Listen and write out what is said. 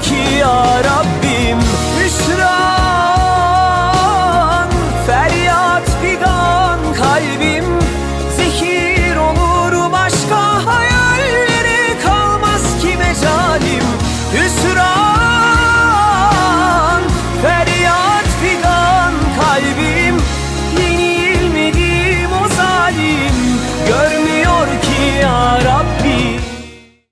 ki ya Rabbim Hüsran, feryat figan kalbim